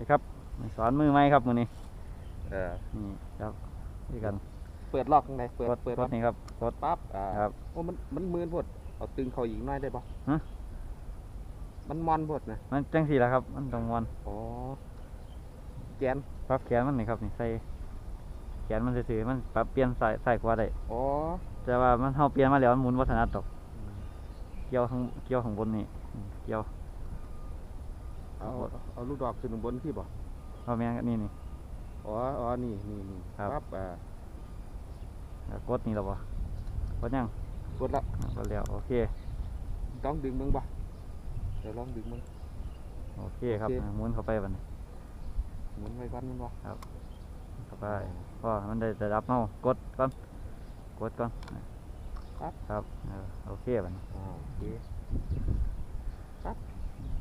นี่ครับสอนมือไหมครับมือนี้เออนี่ครับนี่กันเปิดล็อกข้างในเปิดกดเปิดกดนี่ครับกดปั๊บอ่าครับโอ้มันมันมืนพดเอาตึงเขาอีกหน้อยได้ปะฮะมันมอนพดนะมันจังสีแหละครับ มันต้องวันอ๋อแกนปรับแขนมันนี่ครับนี่ใส่แขนมันซื่อๆมันปรับเปลี่ยนสายสายขวาได้อ๋อแต่ว่ามันเฮาเปลี่ยนมาแล้วมันหมุนวัฒนัดตกเกี่ยวข้างเกี่ยวข้างบนนี่อืมเกี่ยว เอาเอาลูกดอกขึ้นบนที่บ่เอาแม่งนี่นี่ อ๋ออ๋อนี่นี่นี่ครับ ปั๊บอ่าแล้วกดนี่แล้วบ่กดยังกดละอะกดแล้วโอเคต้องดึงมึงบ่เดี๋ยวลองดึงมึง โอเคครับโอเค อะหมุนเข้าไปบัดนี้หมุนไว้ก่อนมึงบ่เข้าไปพอมันได้ระดับเฮากดก่อนกดก่อนครับครับเออโอเคบัดนี้อ่าโอเค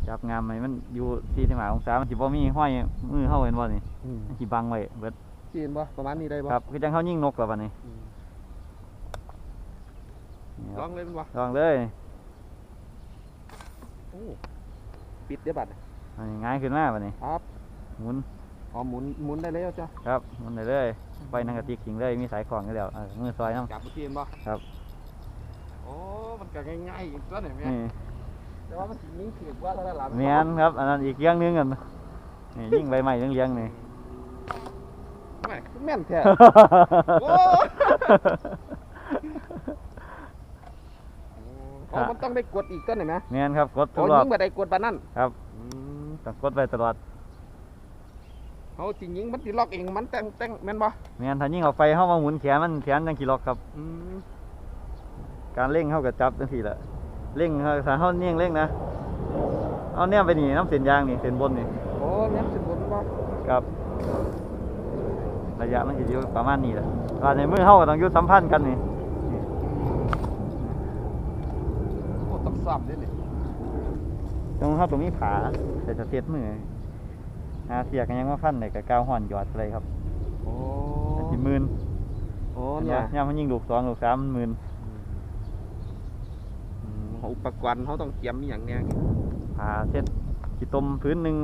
จับงามไหมมันอยู่45องศามันสิบ่มีห้อยมือเฮาเห็นบ่นี่อืมมันสิบังไว้เบิดจีนบ่ประมาณนี้ได้บ่ครับคือจังเฮายิงนกแล้วบัดนี้อืมนี่ลคอรับงเลยมันบ่ลองเลยโอ้ปิดเดี๋ยวบัดอันนี้ง่ายขึ้นมาบัดนี้ครับหมุนอ๋อหมุนหมุนได้แล้วจ้ะครับหมุนได้เลยไปนังกระติกขิงเลยมีสายของอยู่แล้วเออมือซอยน้ำจับเมื่อกี้เห็นบ่ครับ โอ้มันก็ง่ายๆอีกตัวหนึ่งแม่นี่ แต่ว่ามันสิยิงถือว่าระดับเมียนครับ อันนั้นอีกเรื่องหนึงกันนี่ยิ่งใบใหม่เรื่องเลี้ยงๆนี่ แม่แม่นแท้ โอ้ อ๋อมันต้องได้กดอีกตัวหนึ่งนะเมียนครับ กดทุโอ้กรอบยิงแบบได้กดบานนั่นครับ อืมต้องกดไปตลอดเขาจริงยิงมันสิล็อกเองมันแต่งแต่งแม่นบ่เมียนถ้ายิ่งออกไฟเข้ามาหมุนแขนมันแขนยังกี่ล็อกครับ อืมการเร่งเข้ากับจับจังสี่แหละ เร่งเขาถ้าเขาเนียงเร่งนะ เอาเนี่ยไปนี่น้ำเส้นยางนี่เส้นบนนี่โอ้แม่นสิบนบ่ครับระยะมันจะอยู่ประมาณนี้แหละว่าในมือเขาก็ต้องอยู่สัมพันธ์กันนี่โอ้ต้องซ้ำด้วยนี่ตรงเขาตรงนี้ผาแต่จะเทียดมือหาเสียกันยังว่าพันไหนกับกาวห่อนหยอดอะไรครับ โอ้สิหมื่นโอ้เนี่เนี่ยยย่ามมันยิงลูกสองลูกสามมันหมื่น อืมอุปกรณ์เขาต้องเตรียมอหย่างเนี้ยผาเช็ดขีตมพื้นหนึ่ง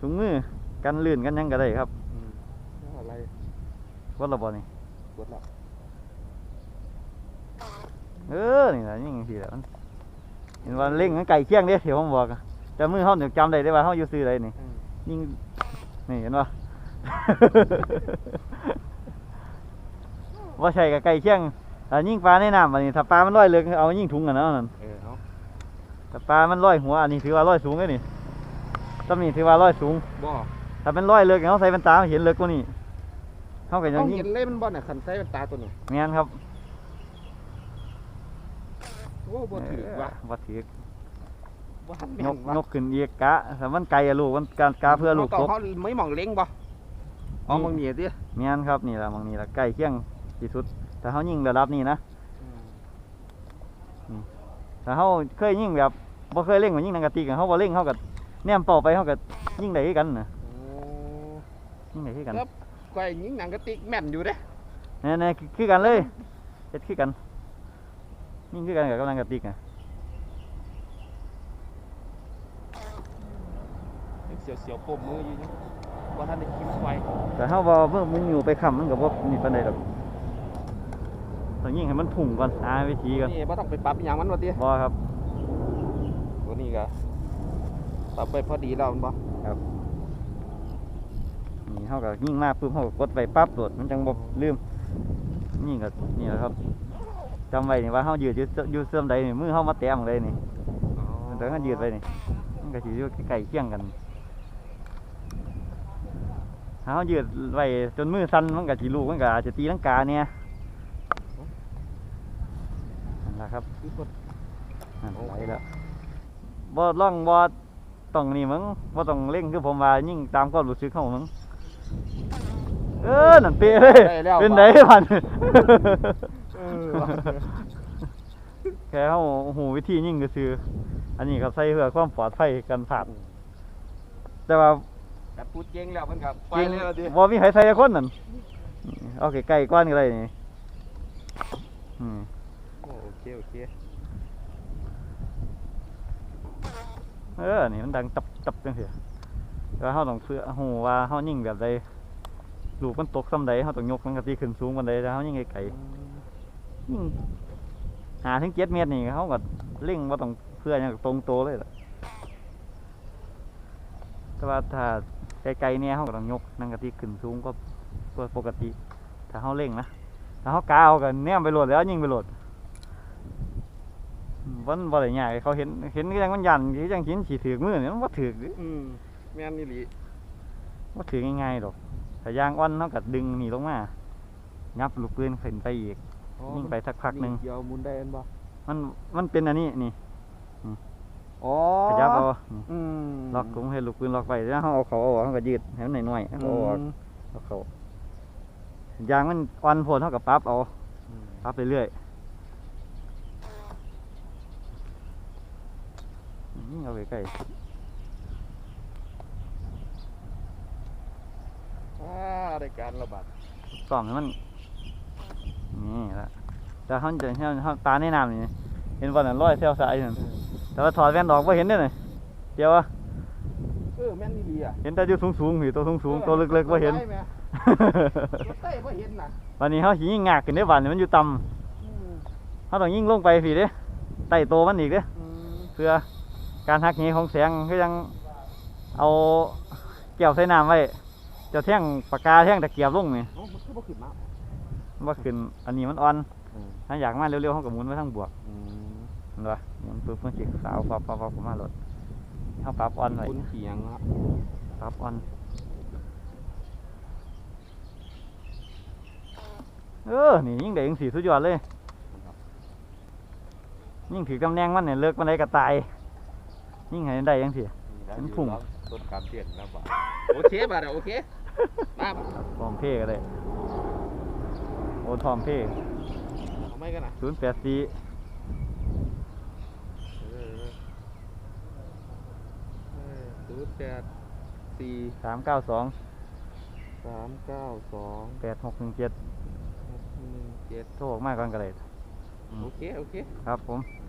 ถุงมือกันลื่นกันหยังก็ได้ครับอืมอะไรวัดระบอนี่กดแล้วเออนี่แหละยิงทีแหละมันเห็นว่าเล่งมันไก่เคียงเด้เดี๋ยวผมบอกอะแต่มือเขาเนี่ยจำได้ได้ว่าเขาอยู่ซื้ออะไรนี่อืมยิงนี่เห็นปะว่าใช่กับไก่เคียง แต่ยิงปลาในน้ำอันนี้ถ้าปลามันลอยเรือเอายิงถุงกันเนาะนั่นเออเอาถ้าปลามันลอยหัวอันนี้ถือว่าลอยสูงเลยนี่ตำนี้ถือว่าลอยสูง บ่ถ้าเป็นลอยเรือเขาใส่เป็นตาเห็นเลือกกว่านี้เขาก็ยัต้องงยิงเห็นเล่มันบ่น่ะคันใส่เป็นตาตัวนี้เมียนครับโอ้บ่ถือว่ะเบ่ถือบ่ทันแม่นนกว่ะนกขึ้นอีกกะถ้ามันไกลอะลูกมันการกาเพื่อลูกเขาตก เขาไม่มองเล็งบ่อ๋อมองเหนียดิเมียนครับนี่ละมองนี่ละใกล้เคียงที่สุด แต่เขายิงระดับนี้นะแต่เขาเคยยิงแบบบ่เคยเล่งกว่ายิงนังกะติกอะเขาบ่เล่งเขากับแนมเป่าไปเขากับยิงได้คือกันนะโอ้ยิงได้คือกันครับก้อยยิงหนังกระติกแม่นอยู่เด้นี่นี่คือคือกันเลยเฮ็ดคือกันยิงคือกันกับกำลังกะติกอะเสียวเสียวๆปมมืออยู่นี่ว่าท่านได้คิมไฟแต่เขาบ่เมื่อมึงอยู่ไปค้ำมันก็บ่นี่ปานใดดอก ต้องยิงให้มันพุ่งก่อนหาวิธีก่อนนี่บ่ต้องไปปรับอหย่างมันว่าติบ่ครับ ตัวนี้ก็ปรับไปพอดีแล้วมันบ่นี่เขาก็ยิงมาปุ๊บเขาก็กดไปปั๊บโดดมันจังบ่ลืมยิงก็นี่แหละครับจำไว้นี่ว่าเขายืดอยู่อยู่เสื่อมใดนี่มือเขามาแต้มเลยนี่แต่เขายืดไปนี่มันก็สิอยู่ใกล้เคียงกันถ้าเขายืดไว้จนมือสั่นมันก็สิลูกมันก็อาจจะตีลังกาเนี่ย นั่นแหละครับคือกดนั่นไหลแล้วบ่ล่องบ่ต้องนี่มึงบ่ต้องเร่งคือผมว่ายิ่งตามความรู้สึกของมึงเออนั่นเปะเลยได้แล้วเป็นว่ะไดพันเออว่ะแค่เขาหูวิธียิ่งก็คืออันนี้ก็ใส่เพื่อความปลอดภัยกันผาดแต่ว่าแต่พูดเก่งแล้วมันก็ไปจริงเลยว่าติบ่มีใครใส่จักคนนั่นเอาใกล้ๆก้อนก็ได้นี่อืม โอเคโอเค เออ นี่มันดังตับตับจังซี่แล้วเฮาต้องเพื่อฮู้ว่าเฮายิงแบบใดลูกมันตกส่ำใดเฮาต้องยกมันกระติขึ้นสูงปานใดแล้วเฮายิงไกลๆยิงหาถึง7เมตรนี่เฮาก็เล็งบ่ต้องเพื่อหยังตรงโตเลยล่ะแต่ว่าถ้าไกลๆเนี่ยเฮาก็ต้องยกนั่นกะติขึ้นสูงกว่ากว่าปกติ ถ้าเฮาเล็งนะ ถ้าเฮากาเอาก็แนมไปโหลดแล้วยิงไปโหลด มมันบ่ได้ยากให้เขาเห็นเห็นคือจังมันยันคือจังหินสิถือกมือนี่มันบ่ถือกเด้อืมแม่นอี่หลีว่าถือง่ายๆดอกถ้ายางอ่อนเท่ากับดึงนี่ลงมายับลูกปืนขึ้นไปอีกอ๋อยิ่งไปสักพักหนึ่งเกี่ยวหมุนได้เห็นบ่มันมันเป็นอันนี้นี่อ๋อขยับเอานี่อืมล็อกกงให้ลูกปืนล็อกไปแล้วเขาเอาเขาเอาออกเขาก็ยืดให้มันหน่อยๆอืเขาเอาออกมเอาเขายางมันอ่อนโพดเท่ากับปรั๊บเอาอืมปรั๊บไปเรื่อย เอาไปใกล้อ่าได้การระบาดซ่อมให้มัน นี่ละแต่เขาจะเขาเขาตาในน้ำนี่เห็นวันนั้นร้อยเซลสายนั่นแต่ว่าถอดแว่นออกไ่เห็นเด้อนี่เดี๋ยววะเออแม่นอี่หลีอะเห็นแต่อยู่สูงสูงๆอยู่ตัวสูงสูงๆตัวลึกๆว่าเห็นได้ไหมตัวใต้บ่เห็นน่ะวันนี้เขาสิยิงงากขึ้นได้อวันนี้มันอยู่ต่อืมำเขาต้องยิงลงไปสิเด้ไต่โตวมันอีกเด้อืมเพื่อ การหักเหของแสงก็ยังเอาเกี่ยวใส่น้ำไว้เจะแท่งปากกาแท่งตะเกียบลงนี่เอ้ามันคือบ่ขึ้นมาว่าขึ้นอันนี้มันอ่อนอืมถ้าอยากมาเร็วๆเขาก็หมุนไว้ทางบวกอืมเห็นปะหมุนปุ๊บมันสิสาวปับปับปับออกมาโหลดเขาปรับอ่อนไว้ คุณเขียงครับปรับอ่อนเออ นี่ยิ่งได้ยิ่งสีสุดยอดเลย ยิ่งถือตำแหน่งมันเนี่ยเลิกมันได้กระตาย ยิ่งให้ได้ยังสิมันพุ่ง ต้นการเปลี่ยนนะบ่าโอเคบ่าเดี๋ยวโอเคมาบ่พร้อมเพย์ก็ได้ โอ้ทอมเพย์เอาไม่กันนะศูนย์แปดสี่เออเออศูนย์แปดสี่สามเก้าสองสามเก้าสองแปดหกหนึ่งเจ็ดหกหนึ่งเจ็ดโทรออกมาก่อนก็ได้อืมโอเค โอเค ครับผมอื